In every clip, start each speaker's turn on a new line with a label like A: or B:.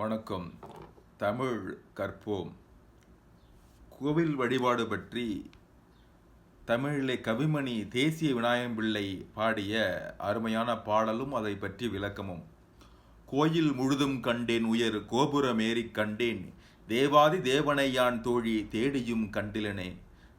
A: வணக்கம். தமிழ் கற்போம். கோவில் வழிபாடு பற்றி தமிழிலே கவிமணி தேசிய விநாயகம் பிள்ளை பாடிய அருமையான பாடலும் அதை பற்றி விளக்கமும். கோயில் முழுதும் கண்டேன் உயர் கோபுரமேறி கண்டேன். தேவாதி தேவனையான் தோழி தேடியும் கண்டிலனே.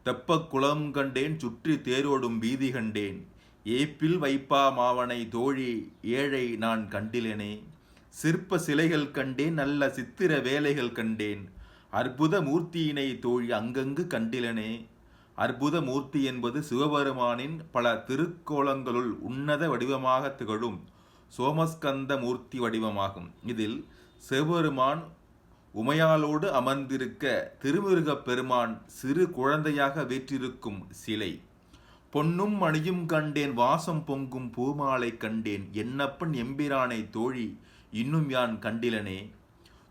A: தெப்பக் குளம் கண்டேன் சுற்றி தேரோடும் வீதி கண்டேன். ஏப்பில் வைப்பா மாவனை தோழி ஏழை நான் கண்டிலனே. சிற்ப சிலைகள் கண்டேன் நல்ல சித்திர வேலைகள் கண்டேன். அற்புத மூர்த்தியினை தோழி அங்கங்கு கண்டிலனே. அற்புத மூர்த்தி என்பது சிவபெருமானின் பல திருக்கோலங்களுள் உன்னத வடிவமாக திகழும் சோமஸ்கந்த மூர்த்தி வடிவமாகும். இதில் சிவபெருமான் உமையாலோடு அமர்ந்திருக்க திருமுருகப் பெருமான் சிறு குழந்தையாக வீற்றிருக்கும் சிலை. பொன்னும் மணியும் கண்டேன் வாசம் பொங்கும் பூமாலை கண்டேன். என்னப்பன் எம்பிரானை தோழி இன்னும் யான் கண்டிலனே?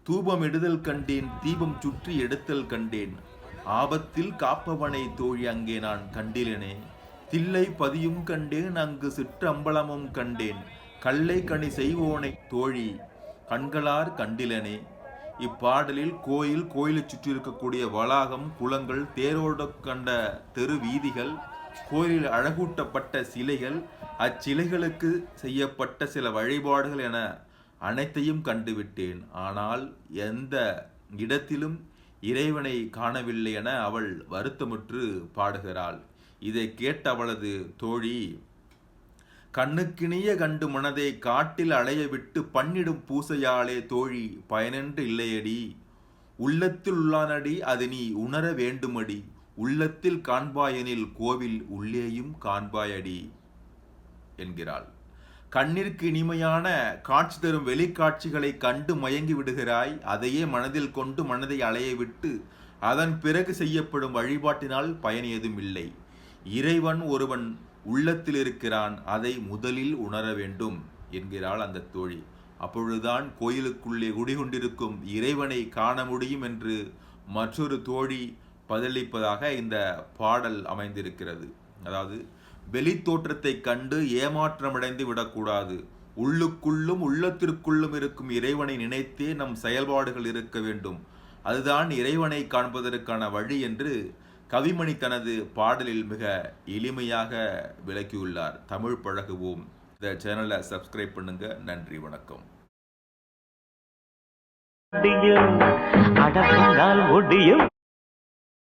A: தூபம் இடுதல் கண்டேன் தீபம் சுற்றி எடுத்தல் கண்டேன். ஆபத்தில் காப்பவனை தோழி அங்கே நான் கண்டிலனே. தில்லை பதியும் கண்டேன் அங்கு சிற்றம்பலமும் கண்டேன். கல்லை கனி செய்வோனை தோழி கண்களார் கண்டிலனே. இப்பாடலில் கோயில் கோயிலை சுற்றி இருக்கக்கூடிய வளாகம் குளங்கள் தேரோட கண்ட தெரு வீதிகள் கோயிலில் அழகூட்டப்பட்ட சிலைகள் அச்சிலைகளுக்கு செய்யப்பட்ட சில வழிபாடுகள் என அனைத்தையும் கண்டுவிட்டேன். ஆனால் எந்த இடத்திலும் இறைவனை காணவில்லை என அவள் வருத்தமுற்று பாடுகிறாள். இதை கேட்ட அவளது தோழி கண்ணுக்கினிய கண்டு மனதை காட்டில் அலைய விட்டு பண்ணிடும் பூசையாலே தோழி பயனென்று இல்லையடி. உள்ளத்தில் உள்ளானடி அது நீ உணர வேண்டுமடி. உள்ளத்தில் காண்பாயெனில் கோவில் உள்ளேயும் காண்பாயடி என்கிறாள். கண்ணிற்கு இனிமையான காட்சி தரும் வெளிக்காட்சிகளை கண்டு மயங்கி விடுகிறாய். அதையே மனதில் கொண்டு மனதை அலைய விட்டு அதன் பிறகு செய்யப்படும் வழிபாட்டினால் பயன் ஏதும் இல்லை. இறைவன் ஒருவன் உள்ளத்தில் இருக்கிறான் அதை முதலில் உணர வேண்டும் என்கிறாள் அந்த தோழி. அப்பொழுதுதான் கோயிலுக்குள்ளே குடிகொண்டிருக்கும் இறைவனை காண முடியும் என்று மற்றொரு தோழி பதிலளிப்பதாக இந்த பாடல் அமைந்திருக்கிறது. அதாவது வெளி தோற்றத்தை கண்டு ஏமாற்றமடைந்து விடக்கூடாது. உள்ளுக்குள்ளும் உள்ளத்திற்குள்ளும் இருக்கும் இறைவனை நினைத்தே நம் செயல்பாடுகள் இருக்க வேண்டும். அதுதான் இறைவனை காண்பதற்கான வழி என்று கவிமணி தனது பாடலில் மிக எளிமையாக விளக்கியுள்ளார். தமிழ் பழகுவோம். இந்த சேனலை சப்ஸ்கிரைப் பண்ணுங்க. நன்றி வணக்கம்.
B: முடியும் அடப்பந்தால் முடியும்